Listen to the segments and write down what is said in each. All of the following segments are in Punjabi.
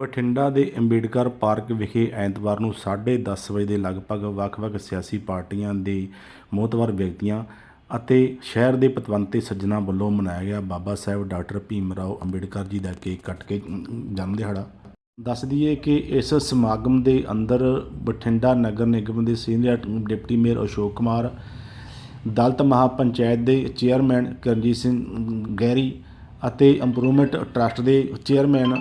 ਬਠਿੰਡਾ ਦੇ ਅੰਬੇਡਕਰ ਪਾਰਕ ਵਿਖੇ ਐਤਵਾਰ ਨੂੰ 10:30 ਵਜੇ ਦੇ ਲਗਭਗ ਵੱਖ-ਵੱਖ ਸਿਆਸੀ ਪਾਰਟੀਆਂ ਦੇ ਮੋਹਤਵਰ ਵਿਅਕਤੀਆਂ ਅਤੇ ਸ਼ਹਿਰ ਦੇ ਪਤਵੰਤੇ ਸੱਜਣਾ ਵੱਲੋਂ ਮਨਾਇਆ ਗਿਆ। ਬਾਬਾ ਸਾਹਿਬ ਡਾਕਟਰ ਭੀਮ ਰਾਓ ਅੰਬੇਡਕਰ ਜੀ ਦਾ ਕੇਕ ਕੱਟ ਕੇ ਜਨਮ ਦਿਹਾੜਾ। ਦੱਸ ਦਈਏ ਕਿ ਇਸ ਸਮਾਗਮ ਦੇ ਅੰਦਰ ਬਠਿੰਡਾ ਨਗਰ ਨਿਗਮ ਦੇ senior deputy mayor Ashok Kumar, Dalit Mahapanchayat ਦੇ ਚੇਅਰਮੈਨ ਕਰਨਜੀਤ ਸਿੰਘ ਗੈਰੀ ਅਤੇ ਇੰਪਰੂਵਮੈਂਟ ਟਰਸਟ ਦੇ ਚੇਅਰਮੈਨ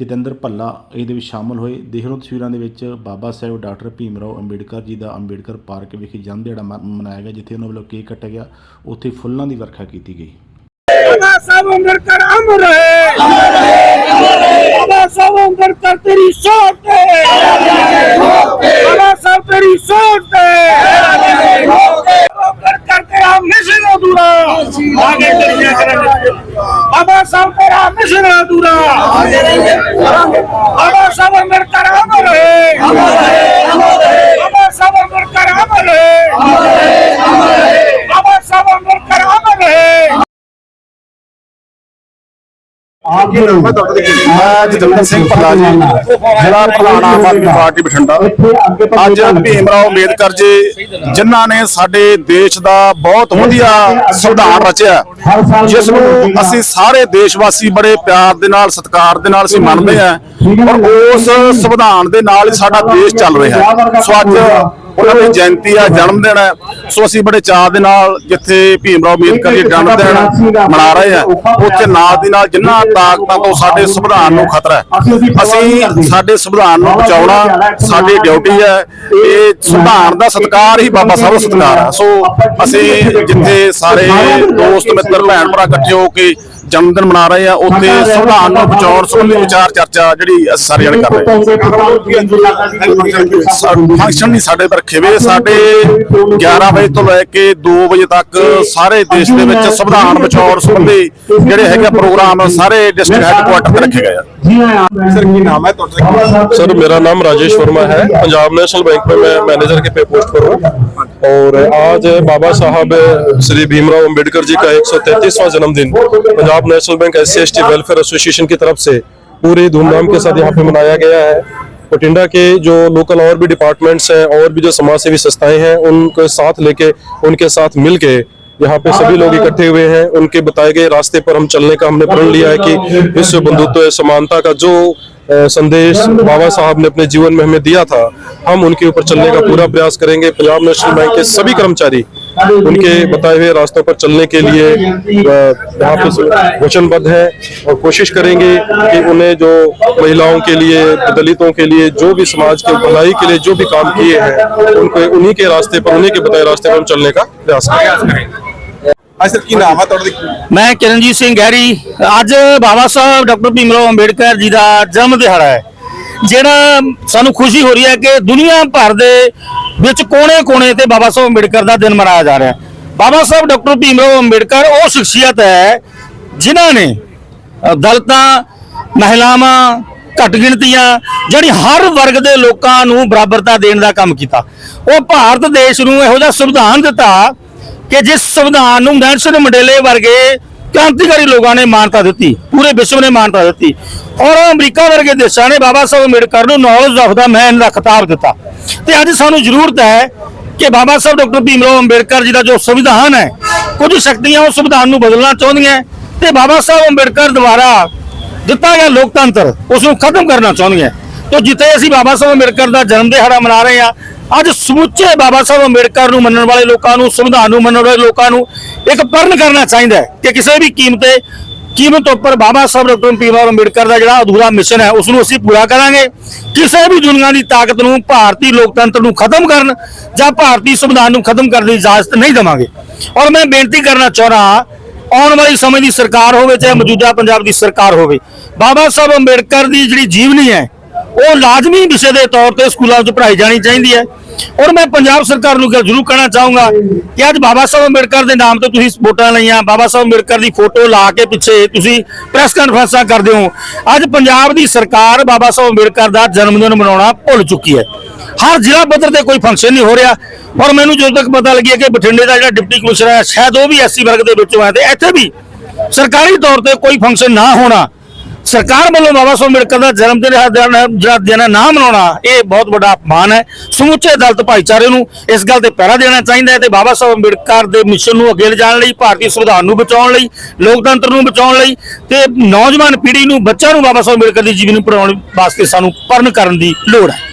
ਜਤਿੰਦਰ ਭੱਲਾ ਇਹਦੇ ਵਿੱਚ ਸ਼ਾਮਲ ਹੋਏ। ਦੇਖ ਰਹੇ ਤਸਵੀਰਾਂ ਦੇ ਵਿੱਚ ਬਾਬਾ ਸਾਹਿਬ ਡਾਕਟਰ ਭੀਮ ਰਾਓ ਅੰਬੇਡਕਰ ਜੀ ਦਾ ਅੰਬੇਡਕਰ ਪਾਰਕ ਵਿਖੇ ਜਨਮ ਦਿਹਾੜਾ ਮਨਾਇਆ ਗਿਆ ਜਿੱਥੇ ਉਹਨਾਂ ਵੱਲੋਂ ਕੇਕ ਕੱਟਿਆ ਗਿਆ। ਉੱਥੇ ਫੁੱਲਾਂ ਦੀ ਵਰਖਾ ਕੀਤੀ ਗਈ। ਬਾਬਾ ਸਾਹਿਬ ਅੰਬੇਡਕਰ ਅਮਰ ਰਹੇ। ਅਮਰ ਰਹੇ। ਬਾਬਾ ਸਾਹਿਬ ਅੰਬੇਡਕਰ ਤੇਰੀ ਸ਼ਾਨ बाबा साहब तेरा मिशन अधूरा बाबा साहब अम्बेडकर अमर है ਮੈਂ ਜਤਿੰਦਰ ਸਿੰਘ ਭੱਲਾ ਜੀ ਜ਼ਿਲ੍ਹਾ ਪ੍ਰਧਾਨ ਆਮ ਆਦਮੀ ਪਾਰਟੀ ਬਠਿੰਡਾ। ਅੱਜ ਭੀਮ ਰਾਓ ਅੰਬੇਦਕਰ ਜੀ ਜਿਨ੍ਹਾਂ ਨੇ ਸਾਡੇ ਦੇਸ਼ ਦਾ ਬਹੁਤ ਵਧੀਆ ਸੰਵਿਧਾਨ ਰਚਿਆ। ਜਿਸ ਨੂੰ ਅਸੀਂ ਸਾਰੇ ਦੇਸ਼ ਵਾਸੀ ਬੜੇ ਪਿਆਰ ਦੇ ਨਾਲ ਸਤਿਕਾਰ ਦੇ ਨਾਲ ਅਸੀਂ ਮੰਨਦੇ ਹਾਂ। ਔਰ ਉਸ ਸੰਵਿਧਾਨ ਦੇ ਨਾਲ ਹੀ ਸਾਡਾ ਦੇਸ਼ ਚੱਲ ਰਿਹਾ ਸੋ ਅੱਜ ਉਹਨਾਂ ਦੀ ਜਯੰਤੀ ਆ ਜਨਮ ਦਿਨ ਹੈ ਸੋ ਅਸੀਂ ਬੜੇ ਚਾਅ ਦੇ ਨਾਲ ਜਿੱਥੇ ਭੀਮ ਰਾਓ ਅੰਬੇਦਕਰ ਜੀ ਜਨਮ ਦਿਨ ਮਨਾ ਰਹੇ ਆ ਉੱਥੇ ਨਾਲ ਦੀ ਨਾਲ ਜਿੰਨਾ ਤਾਕਤਾਂ ਤੋਂ ਸਾਡੇ ਸੰਵਿਧਾਨ ਨੂੰ ਖਤਰਾ ਹੈ। ਅਸੀਂ ਸਾਡੇ ਸੰਵਿਧਾਨ ਨੂੰ ਬਚਾਉਣਾ ਸਾਡੀ ਡਿਊਟੀ ਹੈ। ਇਹ ਸੰਵਿਧਾਨ ਦਾ ਸਤਿਕਾਰ ਹੀ ਬਾਬਾ ਸਾਹਿਬ ਦਾ ਸਤਿਕਾਰ ਹੈ ਸੋ ਅਸੀਂ ਜਿੱਥੇ ਸਾਰੇ ਦੋਸਤ ਮਿੱਤਰ ਭੈਣ ਭਰਾ ਇਕੱਠੇ ਹੋ ਕੇ ਜਨਮ ਦਿਨ ਮਨਾ ਰਹੇ ਆ ਉੱਥੇ ਸੰਵਿਧਾਨ ਨੂੰ ਬਚਾਉਣ ਸੰਬੰਧੀ ਵਿਚਾਰ ਚਰਚਾ ਜਿਹੜੀ ਅਸੀਂ ਸਾਰੇ ਜਣੇ ਕਰ ਰਹੇ ਹਾਂ ਫੰਕਸ਼ਨ ਨਹੀਂ ਸਾਡੇ ਪਰ ਰੱਖੇ ਹੋਏ ਸਾਡੇ 11 ਵਜੇ ਤੋਂ ਲੈ ਕੇ 2 ਵਜੇ ਤੱਕ ਸਾਰੇ ਦੇਸ਼ ਦੇ ਵਿੱਚ ਸੰਵਿਧਾਨ ਬਚਾਉਣ ਸੰਬੰਧੀ ਜਿਹੜੇ ਹੈਗੇ ਪ੍ਰੋਗਰਾਮ ਸਾਰੇ ਡਿਸਟ੍ਰਿਕਟ ਹੈੱਡਕੁਆਟਰ ਤੇ ਰੱਖੇ ਗਏ ਆ सर की नाम है तो सर मेरा नाम राजेश वर्मा है पंजाब नेशनल बैंक में मैं मैनेजर के पे पोस्ट पर हूँ और आज बाबा साहब श्री भीमराव अंबेडकर जी का 133वां जन्मदिन Punjab National Bank S C welfare association की तरफ़ से पूरी धूमधाम के साथ यहाँ पे मनाया गया है। बठिंडा के जो लोकल और भी डिपार्टमेंट्स हैं और भी जो समाज सेवी संस्थाएँ हैं उनको साथ लेके उनके साथ मिल के यहाँ पे सभी लोग इकट्ठे हुए हैं। उनके बताए गए रास्ते पर हम चलने का हमने प्रण लिया है कि विश्व बंधुत्व समानता का जो संदेश बाबा साहब ने अपने जीवन में हमें दिया था। हम उनके ऊपर चलने का पूरा प्रयास करेंगे। पंजाब नेशनल बैंक के सभी कर्मचारी उनके बताए हुए रास्तों पर चलने के लिए यहाँ पे वचनबद्ध है और कोशिश करेंगे कि उन्हें जो महिलाओं के लिए, दलितों के लिए, जो भी समाज के भलाई के लिए जो भी काम किए हैं, उनको उन्हीं के रास्ते पर, उन्हीं के बताए रास्ते पर हम चलने का प्रयास करेंगे। ਮੈਂ ਕਿਰਨਜੀਤ ਸਿੰਘ ਗਹਿਰੀ। ਅੱਜ ਬਾਬਾ ਸਾਹਿਬ ਡਾਕਟਰ ਭੀਮਰਾਓ ਅੰਬੇਡਕਰ ਜੀ ਦਾ ਜਨਮ ਦਿਹਾੜਾ ਹੈ। ਜਿਹੜਾ ਸਾਨੂੰ ਖੁਸ਼ੀ ਹੋ ਰਹੀ ਹੈ ਕਿ ਦੁਨੀਆ ਭਰ ਦੇ ਵਿੱਚ ਕੋਨੇ-ਕੋਨੇ ਤੇ ਬਾਬਾ ਸਾਹਿਬ ਅੰਬੇਡਕਰ ਦਾ ਦਿਨ ਮਨਾਇਆ ਜਾ ਰਿਹਾ ਬਾਬਾ ਸਾਹਿਬ ਡਾਕਟਰ ਭੀਮਰਾਓ ਅੰਬੇਡਕਰ ਉਹ ਸ਼ਖਸੀਅਤ ਹੈ ਜਿਨ੍ਹਾਂ ਨੇ ਦਲਤਾਂ, ਮਹਿਲਾਵਾਂ, ਘੱਟ ਗਿਣਤੀਆਂ ਜਿਹੜੀ ਹਰ ਵਰਗ ਦੇ ਲੋਕਾਂ ਨੂੰ ਬਰਾਬਰਤਾ ਦੇਣ ਦਾ ਕੰਮ ਕੀਤਾ। ਉਹ ਭਾਰਤ ਦੇਸ਼ ਨੂੰ ਇਹੋ ਜਿਹਾ ਸੰਵਿਧਾਨ ਦਿੱਤਾ ਕਿ ਜਿਸ ਸੰਵਿਧਾਨ ਨੂੰ ਨੈਲਸਨ ਮੰਡੇਲੇ ਵਰਗੇ ਕ੍ਰਾਂਤੀਕਾਰੀ ਲੋਕਾਂ ਨੇ ਮਾਨਤਾ ਦਿੱਤੀ, ਪੂਰੇ ਵਿਸ਼ਵ ਨੇ ਮਾਨਤਾ ਦਿੱਤੀ, ਔਰ ਅਮਰੀਕਾ ਵਰਗੇ ਦੇਸ਼ਾਂ ਨੇ ਬਾਬਾ ਸਾਹਿਬ ਅੰਬੇਡਕਰ ਨੂੰ ਨੌਲੇਜ ਆਫ ਦਾ ਮੈਨ ਦਾ ਖਿਤਾਬ ਦਿੱਤਾ। ਤੇ ਅੱਜ ਸਾਨੂੰ ਜ਼ਰੂਰਤ ਹੈ ਕਿ ਬਾਬਾ ਸਾਹਿਬ ਡਾਕਟਰ ਭੀਮ ਰਾਓ ਅੰਬੇਡਕਰ ਜੀ ਦਾ ਜੋ ਸੰਵਿਧਾਨ ਹੈ, ਕੁਝ ਸ਼ਕਤੀਆਂ ਉਸ ਸੰਵਿਧਾਨ ਨੂੰ ਬਦਲਣਾ ਚਾਹੁੰਦੀਆਂ ਹੈ ਤੇ ਬਾਬਾ ਸਾਹਿਬ ਅੰਬੇਡਕਰ ਦੁਆਰਾ ਦਿੱਤਾ ਗਿਆ ਲੋਕਤੰਤਰ, ਉਸ ਨੂੰ ਖਤਮ ਕਰਨਾ ਚਾਹੁੰਦੀਆਂ ਤੋ ਜਿੱਥੇ ਅਸੀਂ ਬਾਬਾ ਸਾਹਿਬ ਅੰਬੇਡਕਰ ਦਾ ਜਨਮ ਦਿਹਾੜਾ ਮਨਾ ਰਹੇ ਹਾਂ, ਅੱਜ ਸਮੁੱਚੇ ਬਾਬਾ ਸਾਹਿਬ ਅੰਬੇਡਕਰ ਨੂੰ ਮੰਨਣ ਵਾਲੇ ਲੋਕਾਂ ਨੂੰ, ਸੰਵਿਧਾਨ ਨੂੰ ਮੰਨਣ ਵਾਲੇ ਲੋਕਾਂ ਨੂੰ ਇੱਕ ਪਰਨ ਕਰਨਾ ਚਾਹੀਦਾ ਹੈ ਕਿ ਕਿਸੇ ਵੀ ਕੀਮਤੇ, ਕੀਮਤ ਉੱਪਰ ਬਾਬਾ ਸਾਹਿਬ ਡਾਕਟਰ ਭੀਮ ਰਾਓ ਅੰਬੇਡਕਰ ਦਾ ਜਿਹੜਾ ਅਧੂਰਾ ਮਿਸ਼ਨ ਹੈ ਉਸ ਨੂੰ ਅਸੀਂ ਪੂਰਾ ਕਰਾਂਗੇ। ਕਿਸੇ ਵੀ ਦੁਨੀਆ ਦੀ ਤਾਕਤ ਨੂੰ ਭਾਰਤੀ ਲੋਕਤੰਤਰ ਨੂੰ ਖਤਮ ਕਰਨ ਜਾਂ ਭਾਰਤੀ ਸੰਵਿਧਾਨ ਨੂੰ ਖਤਮ ਕਰਨ ਦੀ ਇਜਾਜ਼ਤ ਨਹੀਂ ਦੇਵਾਂਗੇ। ਔਰ ਮੈਂ ਬੇਨਤੀ ਕਰਨਾ ਚਾਹੁੰਦਾ ਆਉਣ ਵਾਲੀ ਸਮੇਂ ਦੀ ਸਰਕਾਰ ਹੋਵੇ, ਚਾਹੇ ਮੌਜੂਦਾ ਪੰਜਾਬ ਦੀ ਸਰਕਾਰ ਹੋਵੇ, ਬਾਬਾ ਸਾਹਿਬ ਅੰਬੇਡਕਰ ਦੀ ਜਿਹੜੀ ਜੀਵਨੀ ਹੈ ਉਹ ਲਾਜ਼ਮੀ ਵਿਸ਼ੇ ਦੇ ਤੌਰ ਤੇ ਸਕੂਲਾਂ ਵਿੱਚ ਪੜ੍ਹਾਈ ਜਾਣੀ ਚਾਹੀਦੀ ਹੈ। ਔਰ ਮੈਂ ਪੰਜਾਬ ਸਰਕਾਰ ਨੂੰ ਗੱਲ ਜ਼ਰੂਰ ਕਹਿਣਾ ਚਾਹੂੰਗਾ ਕਿ ਅੱਜ ਬਾਬਾ ਸਾਹਿਬ ਅੰਬੇਡਕਰ ਦੇ ਨਾਮ ਤੇ ਤੁਸੀਂ ਵੋਟਾਂ ਲਈਆਂ, ਬਾਬਾ ਸਾਹਿਬ ਅੰਬੇਡਕਰ ਦੀ ਫੋਟੋ ਲਾ ਕੇ ਪਿੱਛੇ ਤੁਸੀਂ ਪ੍ਰੈਸ ਕਾਨਫਰੰਸਾਂ ਕਰਦੇ ਹੋ। ਅੱਜ ਪੰਜਾਬ ਦੀ ਸਰਕਾਰ ਬਾਬਾ ਸਾਹਿਬ ਅੰਬੇਡਕਰ ਦਾ ਜਨਮ ਦਿਨ ਮਨਾਉਣਾ ਭੁੱਲ ਚੁੱਕੀ ਹੈ। ਹਰ ਜ਼ਿਲ੍ਹਾ ਪੱਧਰ ਤੇ ਕੋਈ ਫੰਕਸ਼ਨ ਨਹੀਂ ਹੋ ਰਿਹਾ ਔਰ ਮੈਨੂੰ ਜਦੋਂ ਤੱਕ ਪਤਾ ਲੱਗਿਆ ਕਿ ਬਠਿੰਡੇ ਦਾ ਜਿਹੜਾ ਡਿਪਟੀ ਕਮਿਸ਼ਨਰ ਹੈ, ਸ਼ਾਇਦ ਉਹ ਵੀ ਐਸਸੀ ਵਰਗ ਦੇ ਵਿੱਚੋਂ ਹੈ ਤੇ ਇੱਥੇ ਵੀ ਸਰਕਾਰੀ ਤੌਰ ਤੇ ਕੋਈ ਫੰਕਸ਼ਨ ਨਾ ਹੋਣਾ ਸਰਕਾਰ ਵੱਲੋਂ ਬਾਬਾ ਸਾਹਿਬ ਅੰਬੇਡਕਰ ਦਾ ਜਨਮ ਦਿਨ ਦਿਨ- ਜਿਹੜਾ ਦਿਨ ਹੈ ਨਾ ਮਨਾਉਣਾ, ਇਹ ਬਹੁਤ ਵੱਡਾ ਅਪਮਾਨ ਹੈ। ਸਮੁੱਚੇ ਦਲਿਤ ਭਾਈਚਾਰੇ ਨੂੰ ਇਸ ਗੱਲ ਤੇ ਪਹਿਰਾ ਦੇਣਾ ਚਾਹੀਦਾ ਹੈ ਤੇ ਬਾਬਾ ਸਾਹਿਬ ਅੰਬੇਡਕਰ ਦੇ ਮਿਸ਼ਨ ਨੂੰ ਅੱਗੇ ਲਿਜਾਣ ਲਈ, ਭਾਰਤੀ ਸੰਵਿਧਾਨ ਨੂੰ ਬਚਾਉਣ ਲਈ, ਲੋਕਤੰਤਰ ਨੂੰ ਬਚਾਉਣ ਲਈ ਤੇ ਨੌਜਵਾਨ ਪੀੜ੍ਹੀ ਨੂੰ, ਬੱਚਿਆਂ ਨੂੰ ਬਾਬਾ ਸਾਹਿਬ ਅੰਬੇਡਕਰ ਦੀ ਜੀਵਨੀ ਨੂੰ ਪੜਾਉਣ ਵਾਸਤੇ ਸਾਨੂੰ ਪਰਨ ਕਰਨ ਦੀ ਲੋੜ ਹੈ।